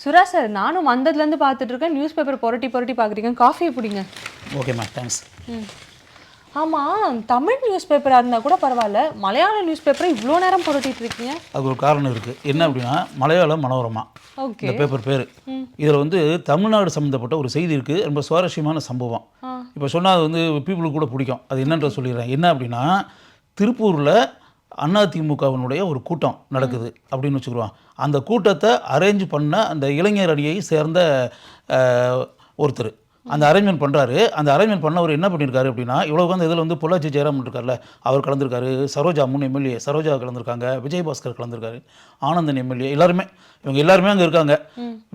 சுரா சார் நானும் வந்ததுலேருந்து பார்த்துட்டு இருக்கேன் நியூஸ் பேப்பர் புரட்டி புரட்டி பார்க்குறீங்க. காஃபியை பிடிங்க ஓகேம்மா தேங்க்ஸ் ம். ஆமாம் தமிழ் நியூஸ் பேப்பராக இருந்தால் கூட பரவாயில்ல. மலையாள நியூஸ் பேப்பரை இவ்வளோ நேரம் புரட்டிட்டு இருக்கீங்க அது ஒரு காரணம் இருக்குது என்ன அப்படின்னா மலையாள மனோரமா. ஓகே இந்த பேப்பர் பேர். இதில் வந்து தமிழ்நாடு சம்மந்தப்பட்ட ஒரு செய்தி இருக்குது ரொம்ப சுவாரஸ்யமான சம்பவம். இப்போ சொன்னால் அது வந்து பீப்புளுக்கு கூட பிடிக்கும். அது என்னன்ற சொல்லிடுறேன். என்ன அப்படின்னா திருப்பூரில் அதிமுகவினுடைய ஒரு கூட்டம் நடக்குது அப்படின்னு வச்சுக்கிறோம். அந்த கூட்டத்தை அரேஞ்ச் பண்ண அந்த இளைஞர் அணியை சேர்ந்த ஒருத்தர். அந்த அரேஞ்ச்மெண்ட் பண்ணுறாரு அந்த அரேஞ்ச்மெண்ட் பண்ணவர் என்ன பண்ணியிருக்காரு அப்படின்னா இவ்வளோ வந்து இதில் வந்து பொள்ளாச்சி ஜெயராமன் இருக்கார்ல அவர் கலந்துருக்காரு. சரோஜா மூணு எம்எல்ஏ சரோஜா கலந்துருக்காங்க விஜயபாஸ்கர் கலந்துருக்காரு ஆனந்தன் எம்எல்ஏ எல்லாருமே. இவங்க எல்லாருமே அங்கே இருக்காங்க.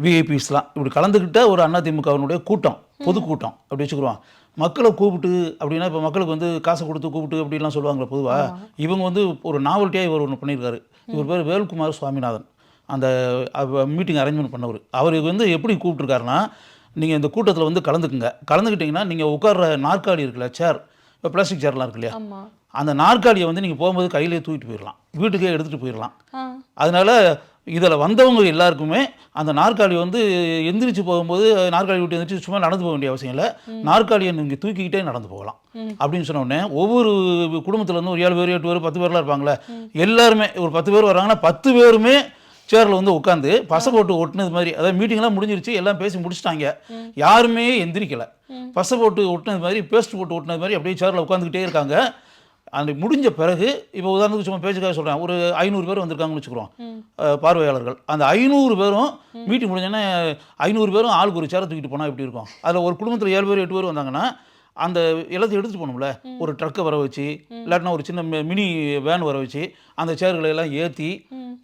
விஐபிஸ்லாம் இப்படி கலந்துக்கிட்ட ஒரு அதிமுகவினுடைய கூட்டம் பொதுக்கூட்டம் அப்படி வச்சுக்கிறோம். மக்களை கூப்பிட்டு அப்படின்னா இப்போ மக்களுக்கு வந்து காசை கொடுத்து கூப்பிட்டு அப்படிலாம் சொல்லுவாங்களே பொதுவாக இவங்க வந்து ஒரு நாவல்ட்டியாக இவர் ஒன்று பண்ணியிருக்காரு. இவர் பேர் வேல்குமார் சுவாமிநாதன். அந்த மீட்டிங் அரேஞ்ச்மெண்ட் பண்ணவர். அவருக்கு வந்து எப்படி கூப்பிட்ருக்காருன்னா நீங்கள் இந்த கூட்டத்தில் வந்து கலந்துக்குங்க. கலந்துக்கிட்டிங்கன்னா நீங்கள் உட்கார்ற நாற்காலி இருக்குல்ல சேர் இப்போ பிளாஸ்டிக் சேர்லாம் இருக்கு இல்லையா அந்த நாற்காலியை வந்து நீங்கள் போகும்போது கையிலே தூக்கிட்டு போயிடலாம் வீட்டுக்கே எடுத்துகிட்டு போயிடலாம் அதனால் இதில் வந்தவங்க எல்லாருக்குமே அந்த நாற்காலி வந்து எந்திரிச்சு போகும்போது நாற்காலி விட்டு எந்திரிச்சு சும்மா நடந்து போக வேண்டிய அவசியம் இல்லை. நாற்காலியை நீங்கள் தூக்கிக்கிட்டே நடந்து போகலாம் அப்படின்னு சொன்ன உடனே ஒவ்வொரு குடும்பத்துல இருந்து ஒரு ஏழு பேர் எட்டு பேர் பத்து பேர்லாம் இருப்பாங்களே. எல்லாருமே ஒரு பத்து பேர் வராங்கன்னா பத்து பேருமே சேரில் வந்து உட்காந்து பசை போட்டு ஒட்டுனது மாதிரி அதாவது மீட்டிங்லாம் முடிஞ்சிருச்சு எல்லாம் பேசி முடிச்சிட்டாங்க. யாருமே எந்திரிக்கல. பசை போட்டு ஒட்டுனது மாதிரி பேஸ்ட் போட்டு ஒட்டுனது மாதிரி அப்படியே சேரில் உட்காந்துக்கிட்டே இருக்காங்க. அந்த முடிஞ்ச பிறகு இப்போ உதாரணத்துக்கு சும்மா பேச்சுக்காக சொல்கிறேன் ஒரு ஐநூறு பேர் வந்திருக்காங்கன்னு வச்சுக்கிறோம். பார்வையாளர்கள். அந்த ஐநூறு பேரும் மீட்டிங் முடிஞ்சோடனே ஐநூறு பேரும் ஆளுக்கு ஒரு சேரை தூக்கிட்டு போனால் எப்படி இருக்கும்? அதில் ஒரு குடும்பத்தில் ஏழு பேர் எட்டு பேர் வந்தாங்கன்னா அந்த எல்லாத்தையும் எடுத்துகிட்டு போகணும்ல. ஒரு ட்ரக்கை வர வச்சு இல்லாட்டினா ஒரு சின்ன மினி வேன் வர வச்சு அந்த சேர்களை எல்லாம் ஏற்றி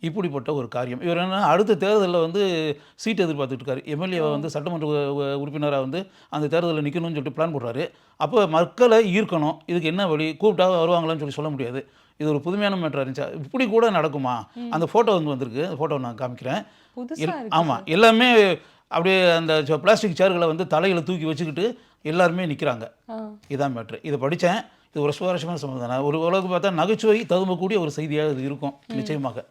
இப்படிப்பட்ட ஒரு காரியம். இவர் என்ன அடுத்த தேர்தலில் வந்து சீட் எதிர்பார்த்துட்டு இருக்காரு. எம்எல்ஏ வந்து சட்டமன்ற உறுப்பினராக வந்து அந்த தேர்தலில் நிற்கணும்னு சொல்லிட்டு பிளான் போடுறாரு. அப்போ மக்களை ஈர்க்கணும். இதுக்கு என்ன வழி? கூப்பிட்டா வருவாங்களான்னு சொல்லி சொல்ல முடியாது. இது ஒரு புதுமையான மேட்டர் இருந்துச்சா? இப்படி கூட நடக்குமா? அந்த ஃபோட்டோ வந்து வந்திருக்கு. அந்த ஃபோட்டோ நான் காமிக்கிறேன். ஆமாம் எல்லாமே அப்படியே அந்த பிளாஸ்டிக் சேர்களை வந்து தலையில் தூக்கி வச்சுக்கிட்டு எல்லாருமே நிற்கிறாங்க இதான் மேட்ரு இதை படித்தேன். இது ஒரு சுவாரஸ்யமான சம்பந்தம் ஒரு உலகம் பார்த்தா நகைச்சுவை ததும்பக்கூடிய ஒரு செய்தியாக இது இருக்கும். நிச்சயமாக.